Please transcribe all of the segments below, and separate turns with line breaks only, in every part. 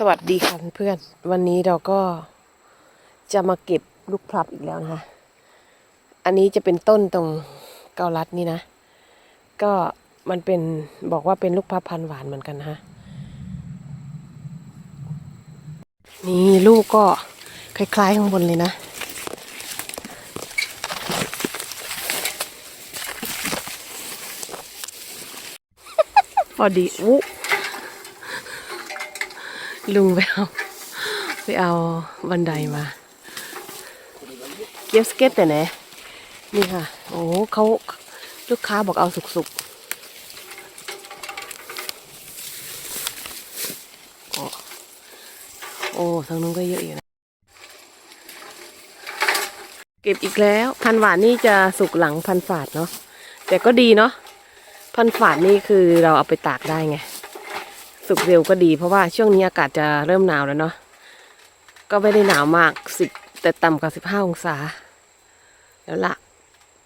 สวัสดีค่ะเพื่อนวันนี้เราก็จะมาเก็บลูกพลับอีกแล้วนะคะ อันนี้จะเป็นต้นตรงเกาลัดนี่นะ ก็มันเป็นบอกว่าเป็นลูกพลับพันหวานเหมือนกันนะคะนี่ลูกก็คล้ายๆข้างบนเลยนะ พอดีอุ๊ ลุงไปเอาไปเอาบันไดมา เก็บสเก็ตแต่ไหนนี่ค่ะ โอ้เขาลูกค้าบอกเอาสุกๆ โอ้โอ้ทางนู้นก็เยอะอยู่นะ เก็บอีกแล้วพันหวานนี่จะสุกหลังพันฝาดเนาะแต่ก็ดีเนาะพันฝาดนี่คือเราเอาไปตากได้ไง สุกเร็วก็ดี เพราะว่าช่วงนี้อากาศจะเริ่มหนาวแล้วเนาะก็ไม่ได้หนาวมากสิบแต่ต่ำกว่าสิบห้าองศา แล้วละ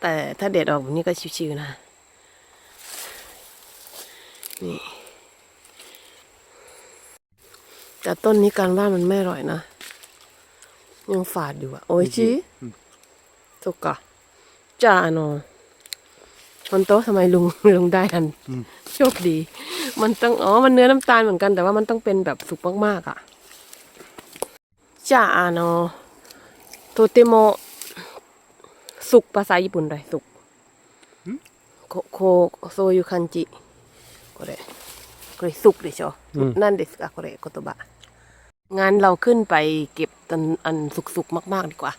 แต่ถ้าเด็ดออกแบบนี้ก็ชิวๆนะ นี่แต่ต้นนี้การว่ามันไม่อร่อยนะ ยังฝาดอยู่อะโอ้ยชีสุกกะจ้าโนคนโตะทำไมลุงลุงได้ทัน โชคดี มันต้อง อ๋อ มันเนื้อน้ำตาลเหมือนกัน แต่ว่ามันต้องเป็นแบบสุกมากๆอะ่ะจ้าあのとてもสุกภาษาญี่ปุ่นเลยสุกโคโคそういう感じこれこれสุกでしょนั่นですかこれ言葉งั้นเราขึ้นไปเก็บตันอันสุกๆมาก ๆ ดีกว่า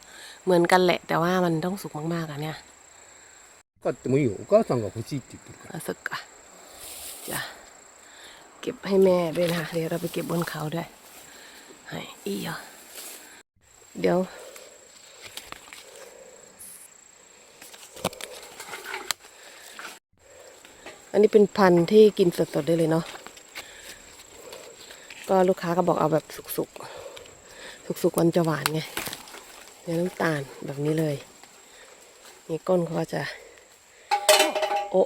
เหมือนกันแหละ แต่ว่ามันต้องสุกมากๆอ่ะเนี่ย
買ってもいいよお母さんが欲しいって言ってるから
เอาสักกะจะ เก็บให้แม่ด้วยนะเดี๋ยวเราไปเก็บบนเขาด้วยให้อีอะเดี๋ยวอันนี้เป็นพันธุ์ที่กินสดๆได้เลยเนาะ ก็ลูกค้าก็บอกเอาแบบสุกๆ สุกๆมันจะหวานไงเนื้อน้ำตาลแบบนี้เลย นี่ก้นเขาก็จะ โอ้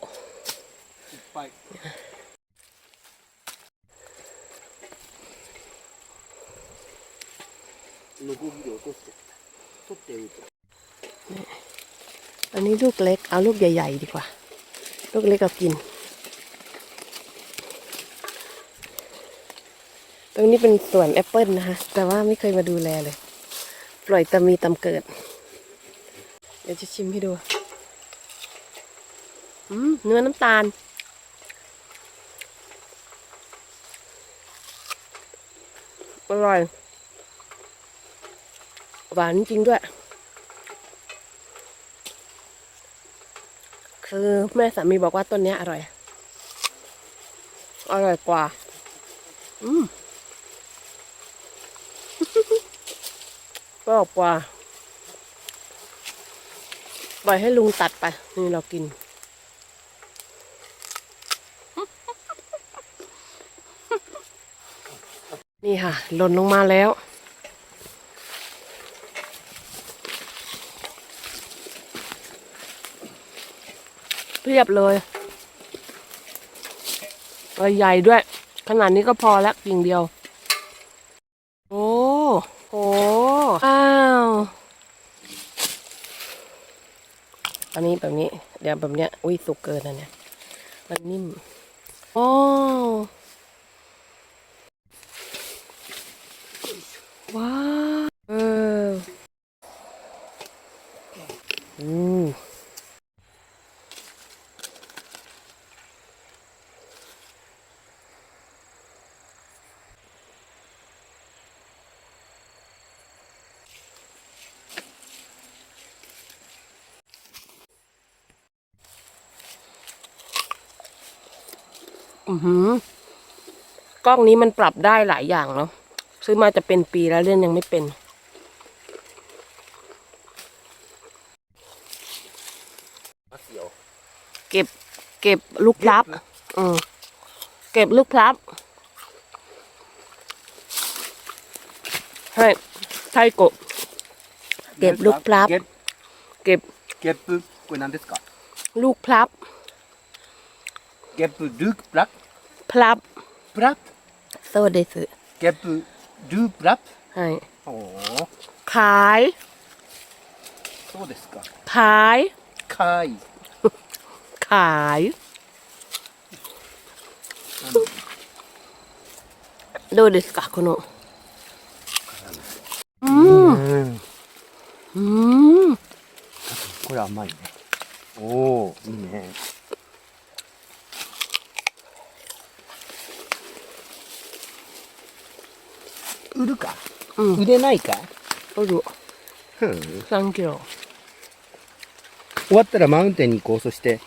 누구기를 얻을 수 없 다. 또 때우 죠.
อันนี้ลูกเล็ก เอาลูกใหญ่ๆดีกว่า ลูกเล็กก็กิน ตรงนี้เป็นสวนแอปเปิลนะคะ แต่ว่าไม่เคยมาดูแลเลย ปล่อยตามีตามเกิด เดี๋ยวจะชิมให้ดู อืมเนื้อน้ำตาล อร่อย หวานจริงด้วย คือแม่สามีบอกว่าต้นนี้อร่อย อร่อยกว่า อืมก็กว่า ปล่อยให้ลุงตัดไป นี่เรากินนี่ค่ะหล่นลงมาแล้ว รียบเลยใบใหญ่ด้วย ขนาดนี้ก็พอแล้วกิ่งเดียว โอ้โหอ้าวอันนี้แบบนี้ เดี๋ยวแบบเนี้ย อุ้ยสุกเกินอันเนี้ยมันนิ่ม โอ้ว้าว อือกล้องนี้มันปรับได้หลายอย่างเนาะซื้อมาจะเป็นปีแล้วเรื่องยังไม่เป็น เก็บ เก็บลูกพลับอืมเก็บลูกพลับให้ไทโกะเก็บลูกพลับ เก็บ
เก็บก็บน
ลูกพลับ Gebu
du blapp. Plapp. Blapp. So desu. Gebu du blapp.
はい。
おお。
かい。
そうですか。
かい。
かい。
かい。どうですかこの。うん。
うん。これ甘いね。おお、いいね。売るか、
うん、
売ないか？
売る。
うん。
3キロ。
終わったらマウンテンに行こう。そして、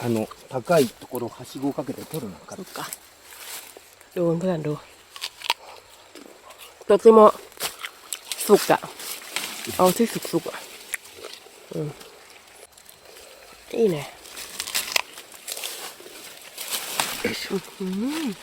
あの、高いところはしごをかけて取るのか。
そっか。どうなんろう？とても、そっか。あ、せっそそうか。うん。いいね。よいしょ。うん。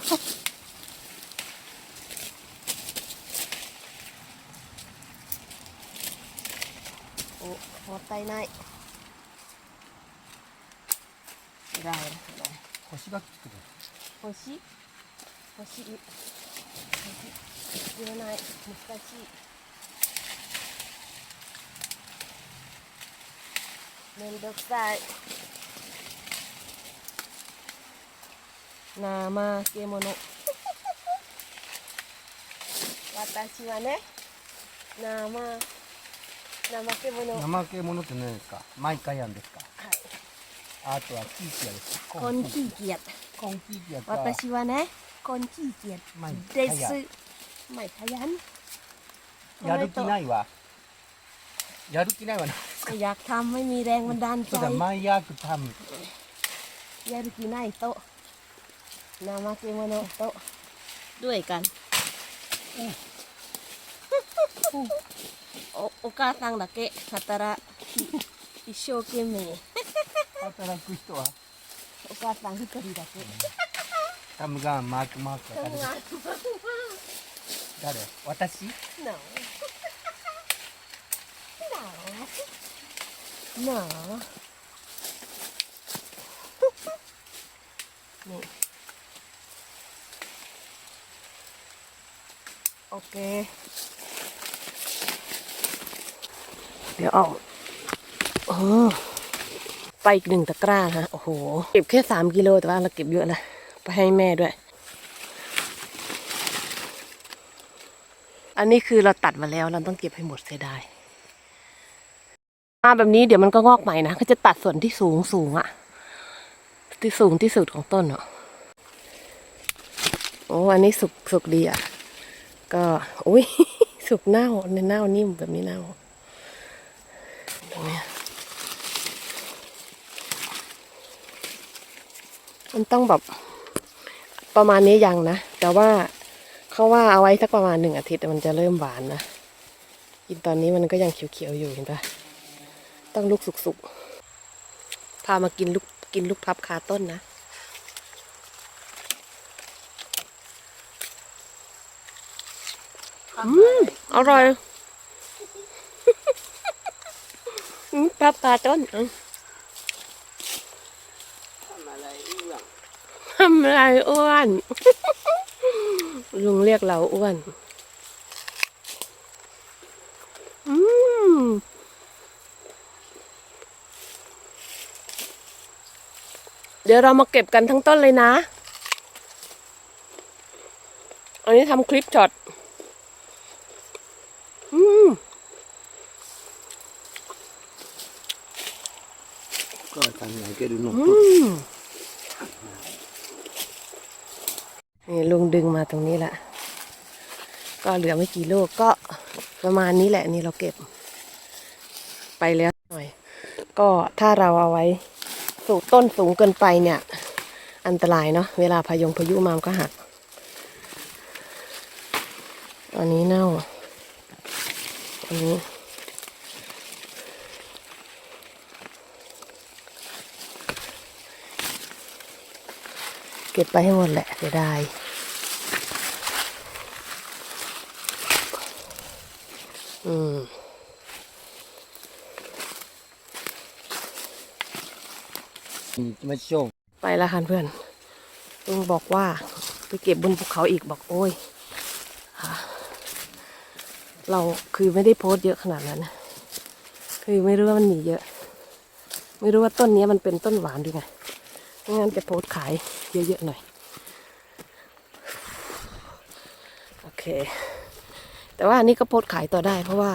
よ。お、もったいない。裏をです。
星がつく
の。星。星。星。入れない。難しい。めんどくさい。 怠け者私はね生怠け者はい
怠け者って何ですか毎回やんですかあとはキーキヤですか
คนขี้เกียจ
コンキーキヤか
私はねคนขี้เกียจ
毎
เด
回
ซ
や
ไม่ขยัน
やる気ないわやる気ないわな
อยากทำไม่มีแรงบันดาลใจ
そうだ毎朝タム
やる気ないと 怠け者とด้วยกันおお母さんだけ働き一生懸命
働く人は
お母さん一人だけ
タムガンマークマークは誰誰私
No. No. No. เค เดี๋ยวเอาเออไปอีกหนึ่งตะกร้านะโอ้โห เก็บแค่สามกิโลแต่ว่าเราเก็บเยอะเลยไปให้แม่ด้วย อันนี้คือเราตัดมาแล้วเราต้องเก็บให้หมดเสียดาย มาแบบนี้เดี๋ยวมันก็งอกใหม่นะก็จะตัดส่วนที่สูงสูงอะที่สูงที่สุดของต้นเนาะโอ้อันนี้สุกสุกดีอะ ก็อุ้ยสุกเน่าในเน่านิ่มแบบนี้เน่าเนี่ยมันต้องแบบประมาณนี้ยังนะ แต่ว่าเขาว่าเอาไว้สักประมาณหนึ่งอาทิตย์มันจะเริ่มหวานนะกินตอนนี้มันก็ยังเขียวๆอยู่เห็นปะต้องลูกสุกๆพามากินลูกกินลูกพับคาต้นนะ อืมอร่อยอืมพลับคาต้นอืมทำอะไรอ้วนลุงเรียกเราอ้วนอืมเดี๋ยวเรามาเก็บกันทั้งต้นเลยนะ อันนี้ทำคลิปช็อต อืม
ทางไหนก็ดู
นุ่มนี่ลุงดึงมาตรงนี้ละก็เหลือไม่กี่โลูกก็ประมาณนี้แหละนี่เราเก็บ ไปแล้วหน่อย ก็ถ้าเราเอาไว้สูงต้นสูงเกินไปเนี่ย อันตรายเนาะเวลาพายงพายุมามก็หักอันนี้เน่าอันนี้ ก็บไปให้หมดแหละเสียดายอืม
มาโชว์
ไปละคันเพื่อนลุงบอกว่าไปเก็บบนภูเขาอีกบอกโอ้ย เราคือไม่ได้โพสเยอะขนาดนั้น คือไม่รู้ว่ามันมีเยอะ ไม่รู้ว่าต้นนี้มันเป็นต้นหวานดีไง งั้นจะโพสขายเยอะๆหน่อย โอเค แต่ว่าอันนี้ก็โพสขายต่อได้ เพราะว่า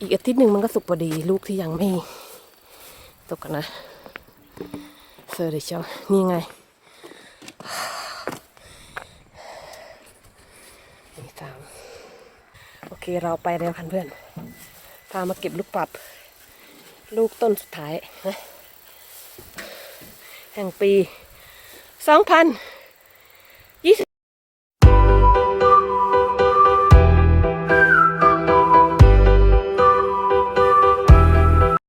อีกอาทิตย์หนึ่งมันก็สุกพอดีลูกที่ยังไม่ตกนะเซอร์ดิเชียวนี่ไงนี่ตามโอเคเราไปแล้วคันเพื่อน พามาเก็บลูกปรับ ลูกต้นสุดท้ายนะ แห่งปี 2,000